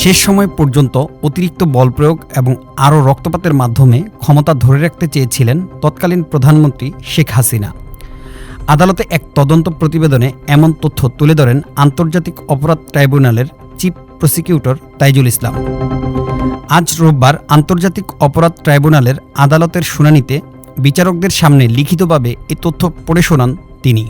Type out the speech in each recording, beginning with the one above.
শেষ সময় পর্যন্ত অতিরিক্ত বল প্রয়োগ এবং আরও রক্তপাতের মাধ্যমে ক্ষমতা ধরে রাখতে চেয়েছিলেন তৎকালীন প্রধানমন্ত্রী শেখ হাসিনা। আদালতে এক তদন্ত প্রতিবেদনে এমন তথ্য তুলে ধরেন আন্তর্জাতিক অপরাধ ট্রাইব্যুনালের চিফ প্রসিকিউটর তাইজুল ইসলাম। আজ রোববার আন্তর্জাতিক অপরাধ ট্রাইব্যুনালের আদালতের শুনানিতে বিচারকদের সামনে লিখিতভাবে এ তথ্য পড়ে শোনান তিনি।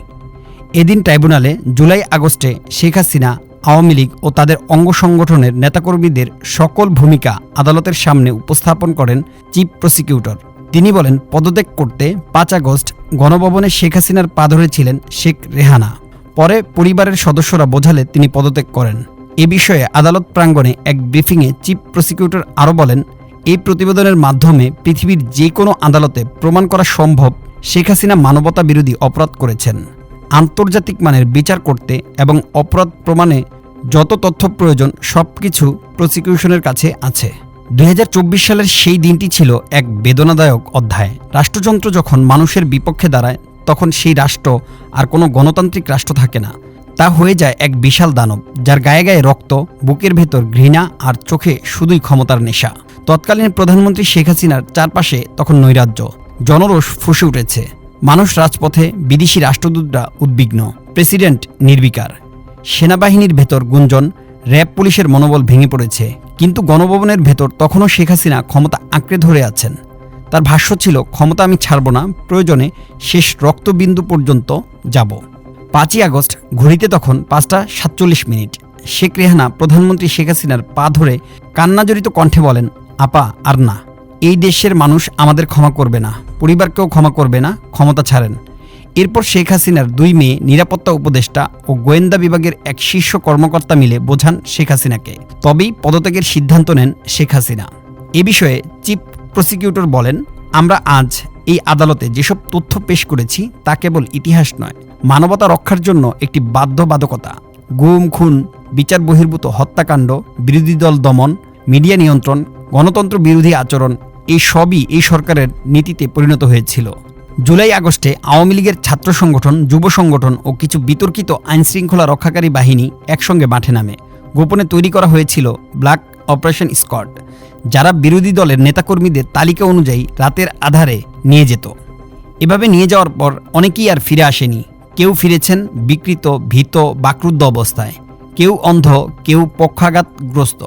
এদিন ট্রাইব্যুনালে জুলাই আগস্টে শেখ হাসিনা আওয়ামী লীগ ও তাদের অঙ্গ সংগঠনের নেতাকর্মীদের সকল ভূমিকা আদালতের সামনে উপস্থাপন করেন চিফ প্রসিকিউটর। তিনি বলেন, পদত্যাগ করতে পাঁচ আগস্ট গণভবনে শেখ হাসিনার পা ধরেছিলেন শেখ রেহানা। পরে পরিবারের সদস্যরা বোঝালে তিনি পদত্যাগ করেন। এ বিষয়ে আদালত প্রাঙ্গণে এক ব্রিফিংয়ে চিফ প্রসিকিউটর আরও বলেন, এই প্রতিবেদনের মাধ্যমে পৃথিবীর যে কোনো আদালতে প্রমাণ করা সম্ভব শেখ হাসিনা মানবতা বিরোধী অপরাধ করেছেন। আন্তর্জাতিক মানের বিচার করতে এবং অপরাধ প্রমাণে যত তথ্য প্রয়োজন সব কিছু প্রসিকিউশনের কাছে আছে। দু হাজার চব্বিশ সালের সেই দিনটি ছিল এক বেদনাদায়ক অধ্যায়। রাষ্ট্রযন্ত্র যখন মানুষের বিপক্ষে দাঁড়ায়, তখন সেই রাষ্ট্র আর কোনো গণতান্ত্রিক রাষ্ট্র থাকে না। তা হয়ে যায় এক বিশাল দানব, যার গায়ে গায়ে রক্ত, বুকের ভেতর ঘৃণা আর চোখে শুধুই ক্ষমতার নেশা। তৎকালীন প্রধানমন্ত্রী শেখ হাসিনার চারপাশে তখন নৈরাজ্য, জনরোষ ফুসে উঠেছে। মানুষ রাজপথে বিদেশি রাষ্ট্রদূতরা উদ্বিগ্ন। প্রেসিডেন্ট নির্বিকার। সেনাবাহিনীর ভেতর গুঞ্জন, র্যাব পুলিশের মনোবল ভেঙে পড়েছে। কিন্তু গণভবনের ভেতর তখনও শেখ হাসিনা ক্ষমতা আঁকড়ে ধরে আছেন। তার ভাষ্য ছিল, ক্ষমতা আমি ছাড়ব না, প্রয়োজনে শেষ রক্তবিন্দু পর্যন্ত যাব। পাঁচই আগস্ট, ঘড়িতে তখন পাঁচটা সাতচল্লিশ মিনিট। শেখ রেহানা প্রধানমন্ত্রী শেখ হাসিনার পা ধরে কান্নাজড়িত কণ্ঠে বলেন, আপা, আর না। এই দেশের মানুষ আমাদের ক্ষমা করবে না, পরিবারকেও ক্ষমা করবে না, ক্ষমতা ছাড়েন। এরপর শেখ হাসিনার দুই মেয়ে, নিরাপত্তা উপদেষ্টা ও গোয়েন্দা বিভাগের এক শীর্ষ কর্মকর্তা মিলে বোঝান শেখ হাসিনাকে। তবেই পদত্যাগের সিদ্ধান্ত নেন শেখ হাসিনা। এ বিষয়ে চিফ প্রসিকিউটর বলেন, আমরা আজ এই আদালতে যেসব তথ্য পেশ করেছি, তা কেবল ইতিহাস নয়, মানবতা রক্ষার জন্য একটি বাধ্যবাধকতা। গুম, খুন, বিচার বহির্ভূত হত্যাকাণ্ড, বিরোধী দল দমন, মিডিয়া নিয়ন্ত্রণ, গণতন্ত্র বিরোধী আচরণ এই সবই এই সরকারের নীতিতে পরিণত হয়েছিল। জুলাই আগস্টে আওয়ামী লীগের ছাত্র সংগঠন, যুব সংগঠন ও কিছু বিতর্কিত আইনশৃঙ্খলা রক্ষাকারী বাহিনী একসঙ্গে মাঠে নামে। গোপনে তৈরি করা হয়েছিল ব্ল্যাক অপারেশন স্কট যারা বিরোধী দলের নেতাকর্মীদের তালিকা অনুযায়ী রাতের আধারে নিয়ে যেত। এভাবে নিয়ে যাওয়ার পর অনেকেই আর ফিরে আসেনি। কেউ ফিরেছেন বিকৃত, ভীত, বাক্রুদ্ধ অবস্থায়। কেউ অন্ধ, কেউ পক্ষাঘাতগ্রস্ত।